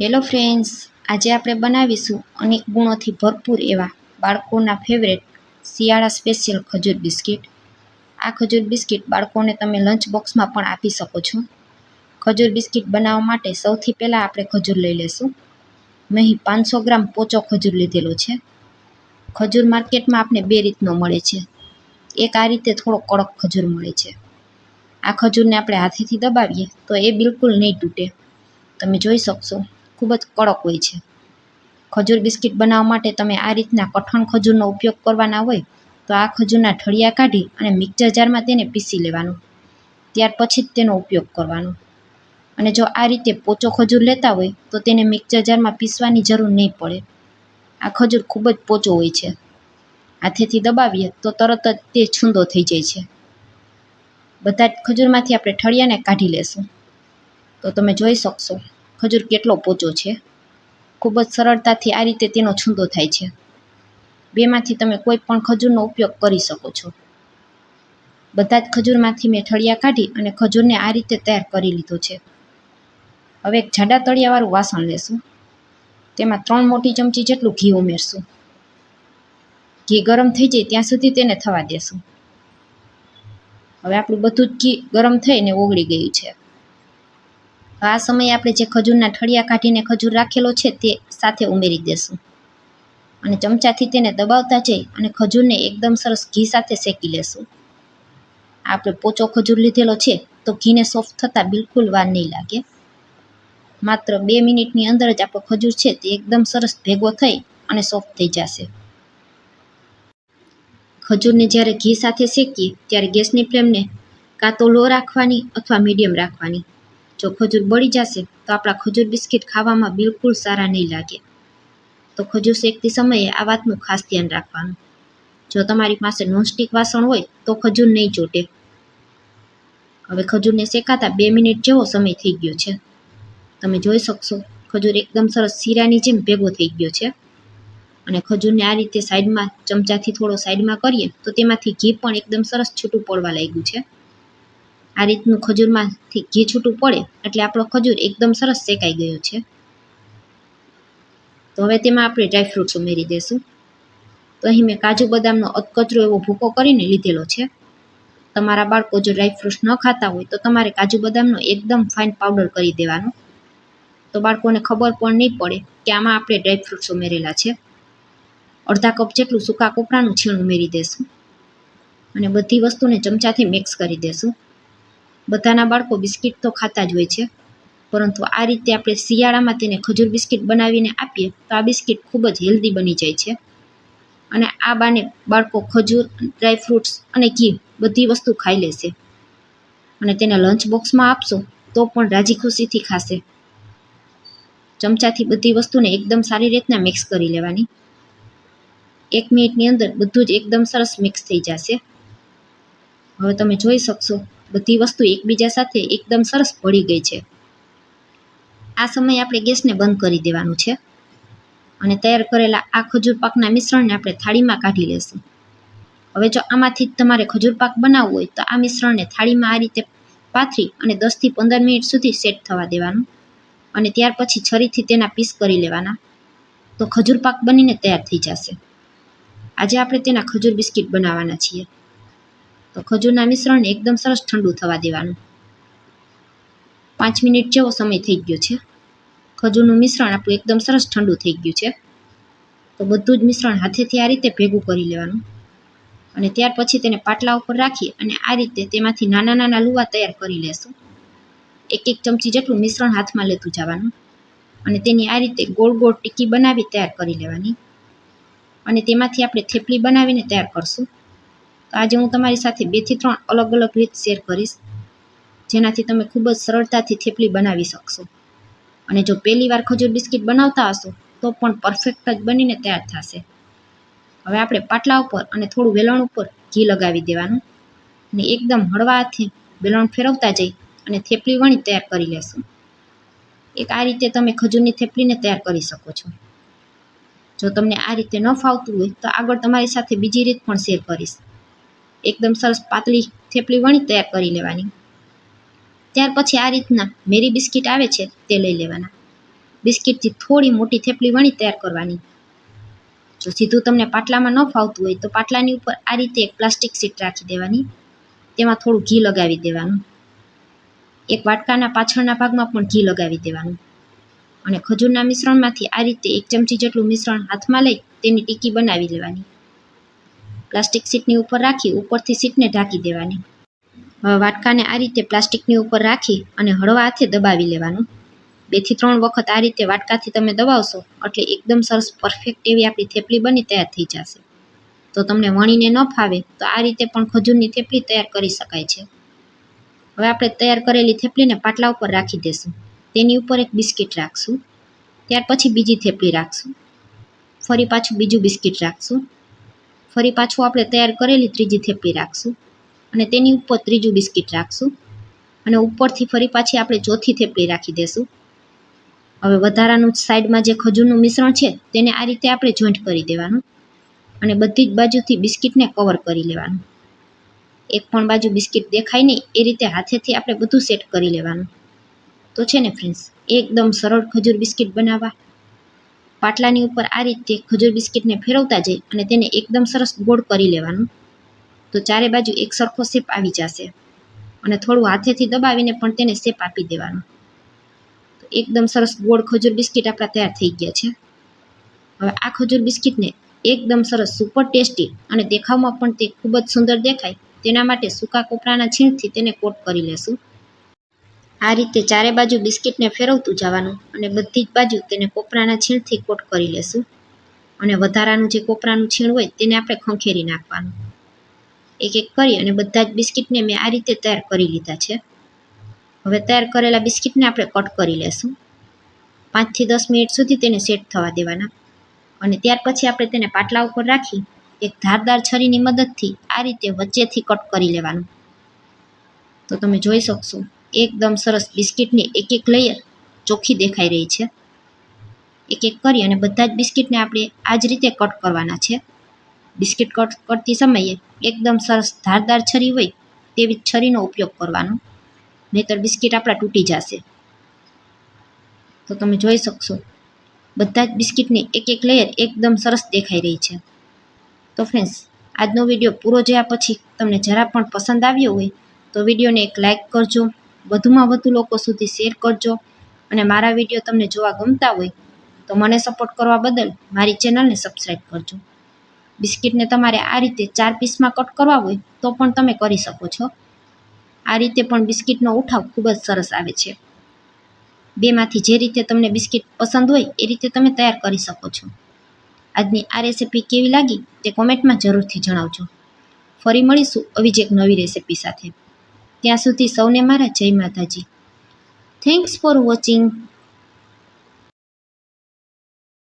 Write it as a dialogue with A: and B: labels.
A: Hello friends આજે આપણે બનાવીશું અનેક ગુણોથી ભરપૂર એવા બાળકોના ફેવરેટ શિયાળા સ્પેશિયલ ખજૂર બિસ્કિટ. આ ખજૂર બિસ્કિટ બાળકોને તમે લંચ બોક્સમાં પણ આપી શકો છો. ખજૂર બિસ્કિટ બનાવવા માટે સૌથી પહેલાં આપણે ખજૂર લઈ લેશું. મેં અહીં પાંચસો ગ્રામ પોચો ખજૂર લીધેલો છે. ખજૂર માર્કેટમાં આપણે બે રીતનો મળે છે. એક આ રીતે થોડો કડક ખજૂર મળે છે. આ ખજૂરને આપણે હાથેથી દબાવીએ તો એ બિલકુલ નહીં તૂટે. તમે જોઈ શકશો. ખૂબ જ કડક હોય છે. ખજૂર બિસ્કિટ બનાવવા માટે તમે આ રીતના કઠણ ખજૂરનો ઉપયોગ કરવાના હોય, તો આ ખજૂરના ઠળિયા કાઢી અને મિક્સર જારમાં તેને પીસી લેવાનું. ત્યાર પછી જ તેનો ઉપયોગ કરવાનો. અને જો આ રીતે પોચો ખજૂર લેતા હોય, તો તેને મિક્સર જારમાં પીસવાની જરૂર નહીં પડે. આ ખજૂર ખૂબ જ પોચો હોય છે. હાથેથી દબાવીએ, તો તરત જ તે છૂંદો થઈ જાય છે. બધા જ ખજૂરમાંથી આપણે ઠળિયાને કાઢી લેશું. તો તમે જોઈ શકશો. ખજૂર કેટલો પોચો છે? ખૂબ જ સરળતાથી આ રીતે તેનો છૂંદો થાય છે. બેમાંથી તમે કોઈ પણ ખજૂરનો ઉપયોગ કરી શકો છો. બધા જ ખજૂરમાંથી મેં ઠળિયા કાઢી અને ખજૂરને આ રીતે તૈયાર કરી લીધો છે. હવે એક જાડા તળિયાવાળું વાસણ લેશું. તેમાં ત્રણ મોટી ચમચી જેટલું ઘી ઉમેરશું. ઘી ગરમ થઈ જાય ત્યાં સુધી તેને થવા દેશું. હવે આપણું બધું જ ઘી ગરમ થઈને ઓગળી ગયું છે. આ સમયે આપણે જે ખજૂરના ઠળિયા કાઢીને ખજૂર રાખેલો છે તે સાથે ઉમેરી દેશું. અને ચમચાથી તેને દબાવતા જઈ અને ખજૂરને એકદમ સરસ ઘી સાથે શેકી લેશું. આપણે પોચો ખજૂર લીધેલો છે તો ઘીને સોફ્ટ થતાં બિલકુલ વાર નહીં લાગે. માત્ર બે મિનિટની અંદર જ આપણો ખજૂર છે તે એકદમ સરસ ભેગો થઈ અને સોફ્ટ થઈ જશે. ખજૂરને જ્યારે ઘી સાથે શેકીએ ત્યારે ગેસની ફ્લેમને કાં તો લો રાખવાની અથવા મીડિયમ રાખવાની. જો ખજૂર બળી જશે, તો આપણા ખજૂર બિસ્કિટ ખાવામાં બિલકુલ સારા નહીં લાગે. તો ખજૂર શેકતી સમયે આ વાતનું ખાસ ધ્યાન રાખવાનું. જો તમારી પાસે નોનસ્ટિક વાસણ હોય, તો ખજૂર નહીં ચોટે. હવે ખજૂરને શેકાતા બે મિનિટ જેવો સમય થઈ ગયો છે. તમે જોઈ શકશો, ખજૂર એકદમ સરસ શીરાની જેમ ભેગો થઈ ગયો છે. અને ખજૂરને આ રીતે સાઈડમાં, ચમચાથી થોડો સાઈડમાં કરીએ, તો તેમાંથી ઘી પણ એકદમ સરસ છૂટું પડવા લાગ્યું છે. આ રીતનું ખજૂરમાંથી ઘી છૂટું પડે એટલે આપણો ખજૂર એકદમ સરસ શેકાઈ ગયો છે. તો હવે તેમાં આપણે ડ્રાયફ્રૂટ્સ ઉમેરી દઈશું તો અહીં મેં કાજુ બદામનો અધકચરો એવો ભૂકો કરીને લીધેલો છે. તમારા બાળકો જો ડ્રાયફ્રૂટ્સ ન ખાતા હોય તો તમારે કાજુ બદામનો એકદમ ફાઇન પાવડર કરી દેવાનો. તો બાળકોને ખબર પણ નહીં પડે કે આમાં આપણે ડ્રાયફ્રૂટ્સ ઉમેરેલા છે. અડધા કપ જેટલું સૂકા કોપરાનું છીણ ઉમેરી દેશું. અને બધી વસ્તુને ચમચાથી મિક્સ કરી દેશું. બધાના બાળકો બિસ્કિટ તો ખાતા જ હોય છે. પરંતુ આ રીતે આપણે શિયાળામાં તેને ખજૂર બિસ્કિટ બનાવીને આપીએ, તો આ બિસ્કિટ ખૂબ જ હેલ્ધી બની જાય છે. અને આ બાને બાળકો ખજૂર, ડ્રાય ફ્રૂટ્સ અને ઘી બધી વસ્તુ ખાઈ લેશે. અને તેને લંચ બોક્સમાં આપશો, તો પણ રાજી ખુશીથી ખાશે. ચમચાથી બધી વસ્તુને એકદમ સારી રીતના મિક્સ કરી લેવાની. એક મિનિટની અંદર બધું જ એકદમ સરસ મિક્સ થઈ જશે. હવે તમે જોઈ શકશો બધી વસ્તુ એકબીજા સાથે એકદમ સરસ ભળી ગઈ છે. આ સમયે આપણે ગેસને બંધ કરી દેવાનું છે અને તૈયાર કરેલા આ ખજૂર પાકના મિશ્રણને આપણે થાળીમાં કાઢી લેશું. હવે જો આમાંથી તમારે ખજૂર પાક બનાવવું હોય તો આ મિશ્રણને થાળીમાં આ રીતે પાથરી અને દસથી પંદર મિનિટ સુધી સેટ થવા દેવાનું અને ત્યાર પછી છરીથી તેના પીસ કરી લેવાના. તો ખજૂર પાક બનીને તૈયાર થઈ જશે. આજે આપણે તેના ખજૂર બિસ્કિટ બનાવવાના છીએ. તો ખજૂરના મિશ્રણને એકદમ સરસ ઠંડુ થવા દેવાનું. પાંચ મિનિટ જેવો સમય થઈ ગયો છે. ખજૂરનું મિશ્રણ આપણું એકદમ સરસ ઠંડુ થઈ ગયું છે. તો બધું જ મિશ્રણ હાથેથી આ રીતે ભેગું કરી લેવાનું. અને ત્યાર પછી તેને પાટલા ઉપર રાખી અને આ રીતે તેમાંથી નાના નાના લુવા તૈયાર કરી લેશું. એક એક ચમચી જેટલું મિશ્રણ હાથમાં લેતું જવાનું. અને તેની આ રીતે ગોળ ગોળ ટીકી બનાવી તૈયાર કરી લેવાની. અને તેમાંથી આપણે થેપલી બનાવીને તૈયાર કરશું. તો આજે હું તમારી સાથે બેથી ત્રણ અલગ અલગ રીત શેર કરીશ, જેનાથી તમે ખૂબ જ સરળતાથી થેપલી બનાવી શકશો. અને જો પહેલી વાર ખજૂર બિસ્કિટ બનાવતા હશો, તો પણ પરફેક્ટ જ બનીને તૈયાર થશે. હવે આપણે પાટલા ઉપર અને થોડું વેલણ ઉપર ઘી લગાવી દેવાનું અને એકદમ હળવા હાથે વેલણ ફેરવતા જઈ અને થેપલી વણી તૈયાર કરી લેશું. એક આ રીતે તમે ખજૂરની થેપલીને તૈયાર કરી શકો છો. જો તમને આ રીતે ન ફાવતું હોય, તો આગળ તમારી સાથે બીજી રીત પણ શેર કરીશ. એકદમ સરસ પાતળી થેપલી વણી તૈયાર કરી લેવાની. ત્યાર પછી આ રીતના મેરી બિસ્કિટ આવે છે તે લઈ લેવાના. બિસ્કિટથી થોડી મોટી થેપલી વણી તૈયાર કરવાની. જો સીધું તમને પાટલામાં ન ફાવતું હોય તો પાટલાની ઉપર આ રીતે એક પ્લાસ્ટિક સીટ રાખી દેવાની. તેમાં થોડું ઘી લગાવી દેવાનું. એક વાટકાના પાછળના ભાગમાં પણ ઘી લગાવી દેવાનું. અને ખજૂરના મિશ્રણમાંથી આ રીતે એક ચમચી જેટલું મિશ્રણ હાથમાં લઈ તેની ટીકી બનાવી લેવાની. પ્લાસ્ટિક શીટની ઉપર રાખી ઉપરથી શીટને ઢાંકી દેવાની. હવે વાટકાને આ રીતે પ્લાસ્ટિકની ઉપર રાખી અને હળવા હાથે દબાવી લેવાનું. બેથી ત્રણ વખત આ રીતે વાટકાથી તમે દબાવશો એટલે એકદમ સરસ પરફેક્ટ એવી આપણી થેપલી બની તૈયાર થઈ જશે. તો તમને વણીને ન ફાવે તો આ રીતે પણ ખજૂરની થેપલી તૈયાર કરી શકાય છે. હવે આપણે તૈયાર કરેલી થેપલીને પાટલા ઉપર રાખી દેશું. તેની ઉપર એક બિસ્કિટ રાખશું. ત્યાર પછી બીજી થેપલી રાખશું. ફરી પાછું બીજું બિસ્કિટ રાખશું. ફરી પાછું આપણે તૈયાર કરેલી ત્રીજી થેપલી રાખશું અને તેની ઉપર ત્રીજું બિસ્કિટ રાખશું અને ઉપરથી ફરી પાછી આપણે ચોથી થેપલી રાખી દેશું. હવે વધારાનું સાઈડમાં જે ખજૂરનું મિશ્રણ છે તેને આ રીતે આપણે જોઈન્ટ કરી દેવાનું અને બધી જ બાજુથી બિસ્કિટને કવર કરી લેવાનું. એક પણ બાજુ બિસ્કિટ દેખાય નહીં, એ રીતે હાથેથી આપણે બધું સેટ કરી લેવાનું. તો છે ને ફ્રેન્ડ્સ, એકદમ સરળ ખજૂર બિસ્કિટ બનાવવા પાટલાની ઉપર આ રીતે ખજૂર બિસ્કિટને ફેરવતા જઈ અને તેને એકદમ સરસ ગોળ કરી લેવાનું. તો ચારે બાજુ એક સરખો શેપ આવી જશે અને થોડું હાથેથી દબાવીને પણ તેને શેપ આપી દેવાનો. એકદમ સરસ ગોળ ખજૂર બિસ્કિટ આપણા તૈયાર થઈ ગયા છે. હવે આ ખજૂર બિસ્કિટને એકદમ સરસ સુપર ટેસ્ટી અને દેખાવમાં પણ તે ખૂબ જ સુંદર દેખાય. તેના માટે સૂકા કોપરાના છીણથી તેને કોટ કરી લેશું. આ રીતે ચારે બાજુ બિસ્કિટને ફેરવતું જવાનું અને બધી જ બાજુ તેને કોપરાના છીણથી કોટ કરી લેશું. અને વધારાનું જે કોપરાનું છીણ હોય તેને આપણે ખંખેરી નાખવાનું. એક એક કરી અને બધા જ બિસ્કિટને મેં આ રીતે તૈયાર કરી લીધા છે. હવે તૈયાર કરેલા બિસ્કિટને આપણે કટ કરી લેશું. પાંચથી દસ મિનિટ સુધી તેને સેટ થવા દેવાના. અને ત્યાર પછી આપણે તેને પાટલા ઉપર રાખી એક ધારદાર છરીની મદદથી આ રીતે વચ્ચેથી કટ કરી લેવાનું. તો તમે જોઈ શકશો. એકદમ સરસ બિસ્કિટની એક એક લેયર ચોખ્ખી દેખાઈ રહી છે. એક એક કરી અને બધા જ બિસ્કિટને આપણે આ જ રીતે કટ કરવાના છે. બિસ્કિટ કટ કરતી સમયે એકદમ સરસ ધારદાર છરી હોય તેવી છરીનો ઉપયોગ કરવાનો. નહીતર બિસ્કિટ આપણા તૂટી જશે. તો તમે જોઈ શકશો, બધા જ બિસ્કિટની એક એક લેયર એકદમ સરસ દેખાઈ રહી છે. તો ફ્રેન્ડ્સ આજનો વીડિયો પૂરો જોયા પછી તમને જરા પણ પસંદ આવ્યો હોય તો વિડીયોને એક લાઇક કરજો વધુમાં વધુ લોકો સુધી શેર કરજો અને મારા વીડિયો તમને જોવા ગમતા હોય તો મને સપોર્ટ કરવા બદલ મારી ચેનલને સબસ્ક્રાઈબ કરજો. બિસ્કિટને તમારે આ રીતે ચાર પીસમાં કટ કરવા હોય તો પણ તમે કરી શકો છો. આ રીતે પણ બિસ્કિટનો ઉઠાવ ખૂબ જ સરસ આવે છે. બેમાંથી જે રીતે તમને બિસ્કિટ પસંદ હોય એ રીતે તમે તૈયાર કરી શકો છો. આજની આ રેસીપી કેવી લાગી તે કોમેન્ટમાં જરૂરથી જણાવજો. ફરી મળીશું આવી જ એક નવી રેસીપી સાથે. ત્યાં સુધી સૌને મારા જય માતાજી. Thanks for watching